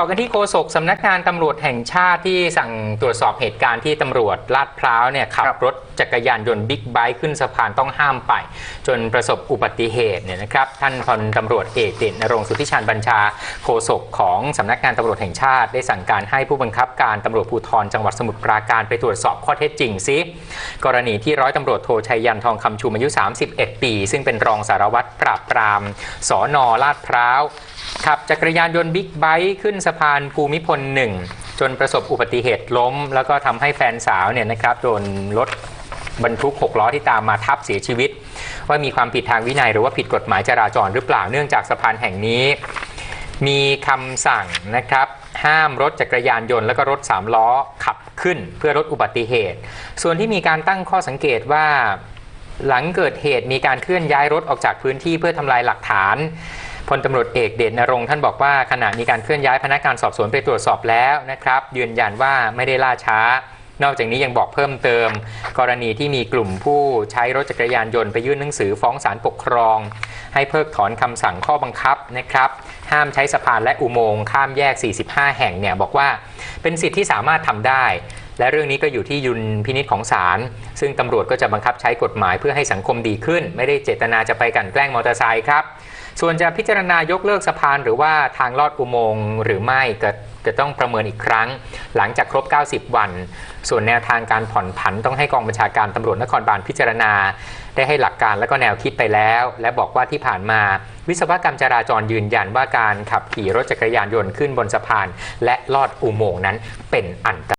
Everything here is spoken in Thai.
ต่อกันที่โฆษกสำนักงานตำรวจแห่งชาติที่สั่งตรวจสอบเหตุการณ์ที่ตำรวจลาดพร้าวเนี่ยขับครับรถจักรยานยนต์บิ๊กไบค์ขึ้นสะพานต้องห้ามไป จนประสบอุบัติเหตุเนี่ยนะครับท่านพลตำรวจเอกเด่นนรงค์สุทธิชาญบัญชาโฆษกของสำนักงานตำรวจแห่งชาติ ได้สั่งการให้ผู้บังคับการตำรวจภูธรจังหวัดสมุทรปราการไปตรวจสอบข้อเท็จจริงซิกรณีที่ร้อยตำรวจโทชัยยันทองคำชุมอายุ 31 ปี ซึ่งเป็นรองสารวัตรปราบปรามสอนอลาดพร้าว ขับจักรยานยนต์บิ๊กไบค์ขึ้นสะพานภูมิพลหนึ่งจนประสบอุบัติเหตุล้ม แล้วก็ทำให้แฟนสาวเนี่ยนะครับโดนรถบรรทุก 6 ล้อที่ตามมาทับเสียชีวิต ว่ามีความผิดทางวินัยหรือว่าผิดกฎหมายจราจรหรือเปล่าเนื่องจากสะพานแห่งนี้ มีคำสั่งนะครับ ห้ามรถจักรยานยนต์แล้วก็รถ 3 ล้อขับขึ้นเพื่อลดอุบัติเหตุ ส่วนที่มีการตั้งข้อสังเกตว่า หลังเกิดเหตุมีการเคลื่อนย้ายรถออกจากพื้นที่เพื่อทำลายหลักฐาน พลตำรวจเอกเดชนรงค์ท่านบอกว่าขณะมีการเคลื่อนย้ายพนักงานสอบสวนไปตรวจสอบแล้วนะครับยืนยันว่าไม่ได้ล่าช้า นอกจากนี้ยังบอกเพิ่มเติม กรณีที่มีกลุ่มผู้ใช้รถจักรยานยนต์ไปยื่นหนังสือฟ้องศาลปกครอง ให้เพิกถอนคำสั่งข้อบังคับนะครับห้ามใช้สะพานและอุโมงค์ข้ามแยก 45 แห่งเนี่ยบอกว่าเป็นสิทธิที่สามารถทำได้ และเรื่องนี้ก็อยู่ที่ยุนพินิษของศาลซึ่งตำรวจก็จะบังคับใช้กฎหมายเพื่อให้สังคมดีขึ้น ไม่ได้เจตนาจะไปกันแกล้งมอเตอร์ไซค์ครับ ส่วนจะพิจารณายกเลิกสะพานหรือว่าทางลอดอุโมงค์หรือไม่ก็จะต้องประเมินอีกครั้ง หลังจากครบ 90 วัน ส่วนแนวทางการผ่อนผันต้องให้กองบัญชาการตำรวจนครบาลพิจารณา ได้ให้หลักการและก็แนวคิดไปแล้ว และบอกว่าที่ผ่านมา วิศวกรรมจราจรยืนยันว่าการขับขี่รถจักรยานยนต์ขึ้นบนสะพาน และลอดอุโมงค์นั้นเป็นอันตราย